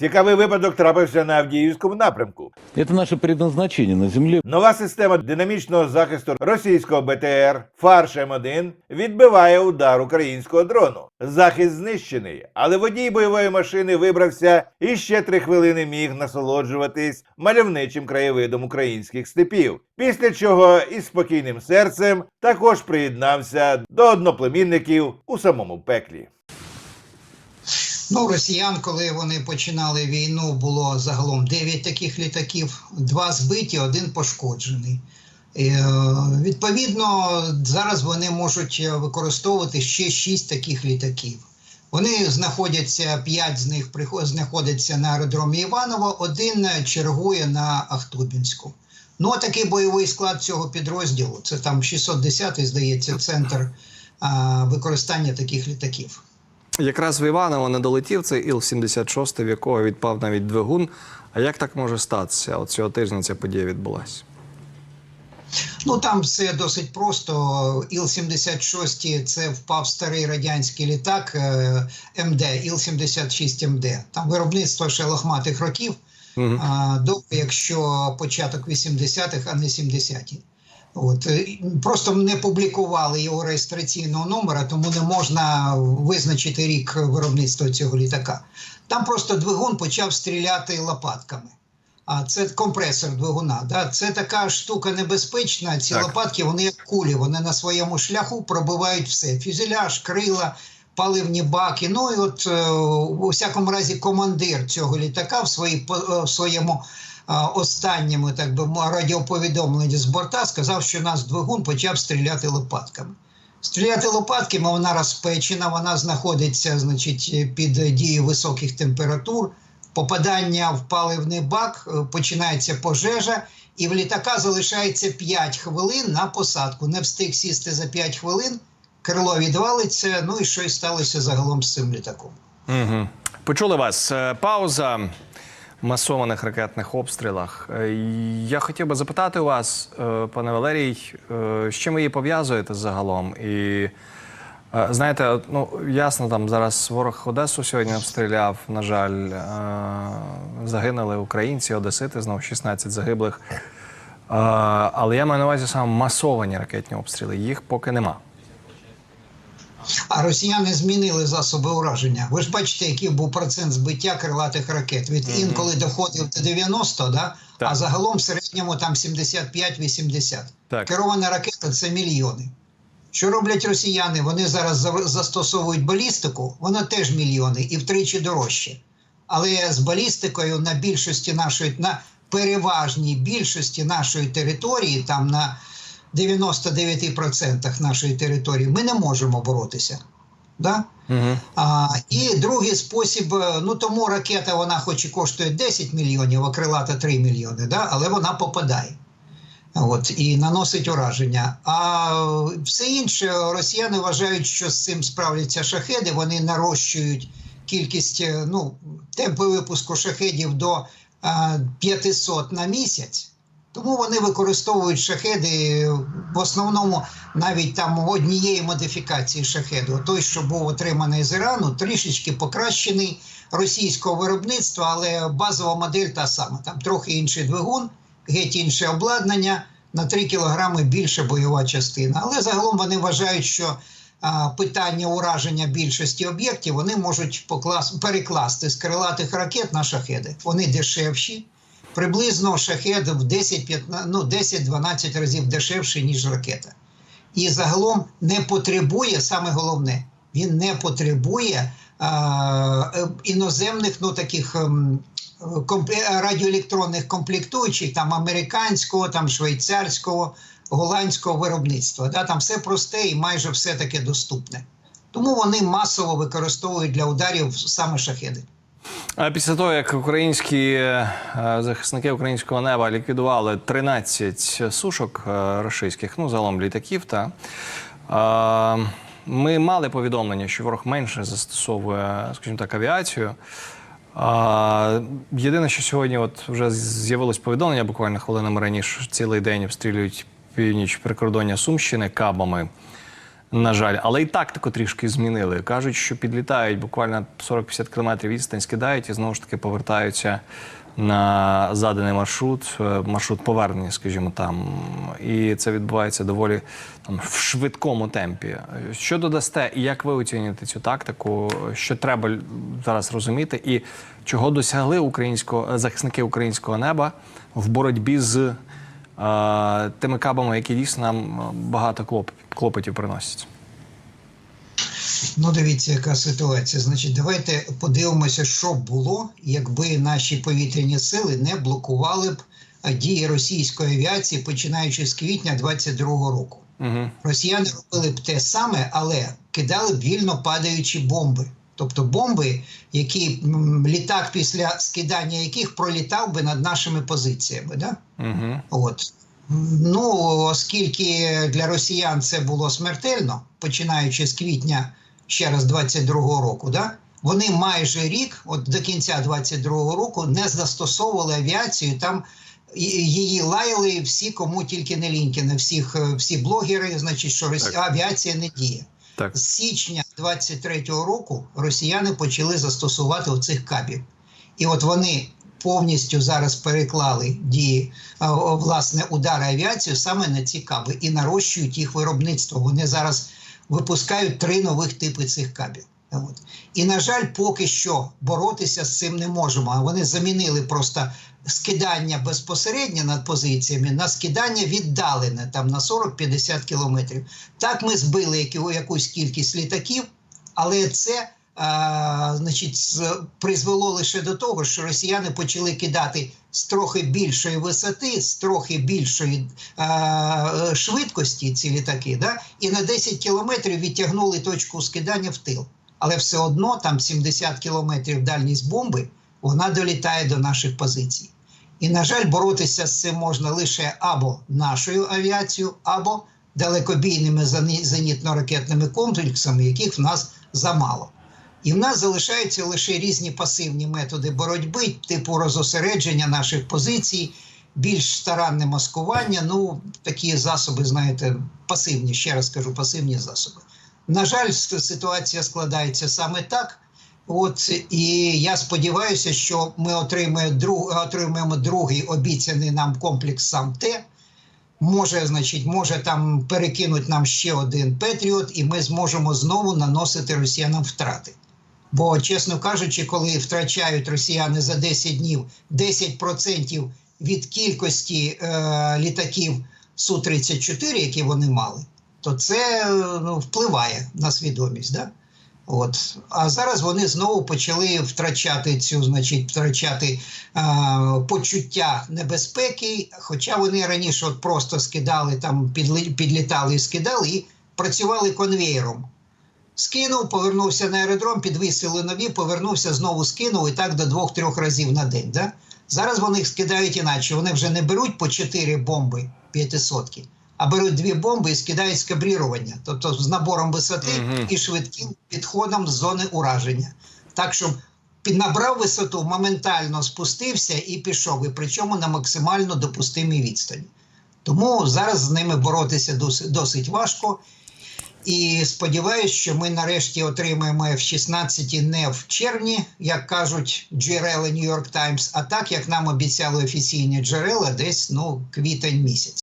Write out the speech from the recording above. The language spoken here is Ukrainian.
Цікавий випадок трапився на Авдіївському напрямку. Это наше предназначение на земле. Нова система динамічного захисту російського БТР Фарш М1 відбиває удар українського дрону. Захист знищений, але водій бойової машини вибрався і ще три хвилини міг насолоджуватись мальовничим краєвидом українських степів. Після чого із спокійним серцем також приєднався до одноплемінників у самому пеклі. Ну, росіян, коли вони починали війну, було загалом 9 таких літаків, два збиті, один пошкоджений. Е, Відповідно, зараз вони можуть використовувати ще 6 таких літаків. Вони знаходяться, 5 з них знаходяться на аеродромі Іваново, один чергує на Ахтубінську. Ну, а такий бойовий склад цього підрозділу це там 610-й, здається, центр а, використання таких літаків. Якраз в Іваново не долетів цей Іл-76, в якого відпав навіть двигун. А як так може статися? От цього тижня ця подія відбулася. Ну там все досить просто. Іл-76 це впав старий радянський літак МД, Іл-76 МД. Там виробництво ще лохматих років, Мгм. а, до якщо початок 80-х, а не 70-ті. От е, просто не публікували його реєстраційного номера, тому не можна визначити рік виробництва цього літака. Там просто двигун почав стріляти лопатками. А це компресор двигуна. Да? Це така штука небезпечна. Ці Так. лопатки вони як кулі, вони на своєму шляху пробивають все: фюзеляж, крила, паливні баки. Ну і от е, у всякому разі командир цього літака в, своїй, по- е, в своєму останньому так би радіоповідомленні з борта сказав, що наш двигун почав стріляти лопатками. Стріляти лопатками вона розпечена, вона знаходиться значить, під дією високих температур. Попадання в паливний бак, е, починається пожежа, і в літака залишається 5 хвилин на посадку. Не встиг сісти за 5 хвилин, крило відвалиться. Ну і що і сталося загалом з цим літаком. Угу. Почули вас. Е, Пауза масованих ракетних обстрілах. Е, Я хотів би запитати у вас, е, пане Валерій, е, з чим ви її пов'язуєте загалом? І знаєте, ну ясно, там зараз ворог Одесу сьогодні обстріляв. На жаль, загинули українці, одесити, знову 16 загиблих. Але я маю на увазі саме масовані ракетні обстріли. Їх поки нема. А росіяни змінили засоби ураження. Ви ж бачите, який був процент збиття крилатих ракет. Від інколи доходив до 90, да? Так. а загалом в середньому там 75-80. Керована ракета це мільйони. Що роблять росіяни? Вони зараз застосовують балістику, вона теж мільйони і втричі дорожче. Але з балістикою на більшості нашої, на переважній більшості нашої території, там на 99% нашої території, ми не можемо боротися. Да? Угу. А, і другий спосіб, е, ну тому ракета вона хоч і коштує 10 мільйонів, а крилата 3 мільйони, да? але вона попадає. От, і наносить ураження. А е, все інше росіяни вважають, що з цим справляться шахеди. Вони нарощують кількість, е, ну, темпи випуску шахедів до е, 500 на місяць. Тому вони використовують шахеди в основному навіть там однієї модифікації шахеду. Той, що був отриманий з Ірану, трішечки покращений російського виробництва, але базова модель та сама. Там трохи інший двигун, геть інше обладнання, на 3 кілограми більше бойова частина. Але загалом вони вважають, що питання ураження більшості об'єктів вони можуть поклас... перекласти з крилатих ракет на шахеди. Вони дешевші. Приблизно шахед в 10-15, ну, 10-12 разів дешевший, ніж ракета. І загалом не потребує, саме головне, він не потребує а, іноземних ну, таких ем, комп- радіоелектронних комплектуючих, там американського, там швейцарського, голландського виробництва. Да? Там все просте і майже все таке доступне. Тому вони масово використовують для ударів саме шахеди. Після того, як українські е, захисники українського неба ліквідували 13 сушок е, російських, ну загалом літаків, та ми мали повідомлення, що ворог менше застосовує, скажімо так, авіацію. Єдине, що сьогодні от вже з'явилось повідомлення буквально хвилинами раніше, цілий день обстрілюють північ прикордоння Сумщини кабами. На жаль, але і тактику трішки змінили. Кажуть, що підлітають буквально 40-50 кілометрів відстань, скидають і знову ж таки повертаються на заданий маршрут, е, маршрут повернення, скажімо там. І це відбувається доволі там в швидкому темпі. Що додасте, і як ви оцінюєте цю тактику? Що треба зараз розуміти, і чого досягли українського захисники українського неба в боротьбі з е, тими кабами, які дійсно нам е, багато клоп, клопотів приносять? Ну, дивіться, яка ситуація. Значить, давайте подивимося, що б було, якби наші повітряні сили не блокували б дії російської авіації, починаючи з квітня 22-го року. Угу. Росіяни робили б те саме, але кидали б вільно падаючі бомби. Тобто бомби, які літак після скидання яких пролітав би над нашими позиціями. Да? Угу. От. Ну, оскільки для росіян це було смертельно, починаючи з квітня ще раз 22-го року, да? вони майже рік, от до кінця 22-го року, не застосовували авіацію. Там її лаяли всі, кому тільки не ліньки, всіх, е, всі блогери, значить, що Росі... Авіація не діє. Так. З січня 23-го року росіяни почали застосувати оцих кабів. І от вони повністю зараз переклали дії власне удари авіацію саме на ці каби і нарощують їх виробництво. Вони зараз випускають три нових типи цих кабів. От. І, на жаль, поки що боротися з цим не можемо. Вони замінили просто скидання безпосередньо над позиціями на скидання віддалене там на 40-50 кілометрів. Так ми збили яку- якусь кількість літаків, але це а, значить, призвело лише до того, що росіяни почали кидати з трохи більшої висоти, з трохи більшої а, швидкості ці літаки, да? і на 10 кілометрів відтягнули точку скидання в тил. Але все одно там 70 кілометрів дальність бомби, вона долітає до наших позицій. І, на жаль, боротися з цим можна лише або нашою авіацією, або далекобійними зенітно-ракетними комплексами, яких в нас замало. І в нас залишаються лише різні пасивні методи боротьби, типу розосередження наших позицій, більш старанне маскування. Ну, такі засоби, знаєте, пасивні, ще раз кажу, пасивні засоби. На жаль, ситуація складається саме так. От і я сподіваюся, що ми отримаємо, друг, отримаємо другий обіцяний нам комплекс сам Т. Може, значить, може там перекинуть нам ще один Петріот, і ми зможемо знову наносити росіянам втрати. Бо, чесно кажучи, коли втрачають росіяни за 10 днів 10% від кількості е, літаків Су-34, які вони мали, то це ну, впливає на свідомість. Да? От. А зараз вони знову почали втрачати цю, значить, втрачати е, почуття небезпеки, хоча вони раніше от просто скидали, там підлітали і скидали і працювали конвеєром. Скинув, повернувся на аеродром, підвисили нові, повернувся, знову скинув і так до двох-трьох разів на день. Да? Зараз вони їх скидають іначе. Вони вже не беруть по 4 бомби п'ятисотки, а беруть дві бомби і скидають з кабрірування, тобто з набором висоти і швидким підходом з зони ураження. Так що під- набрав висоту, моментально спустився і пішов, і причому на максимально допустимій відстані. Тому зараз з ними боротися досить важко. І сподіваюся, що ми нарешті отримаємо F-16 не в червні, як кажуть джерела New York Times, а так, як нам обіцяли офіційні джерела, десь ну, квітень місяць.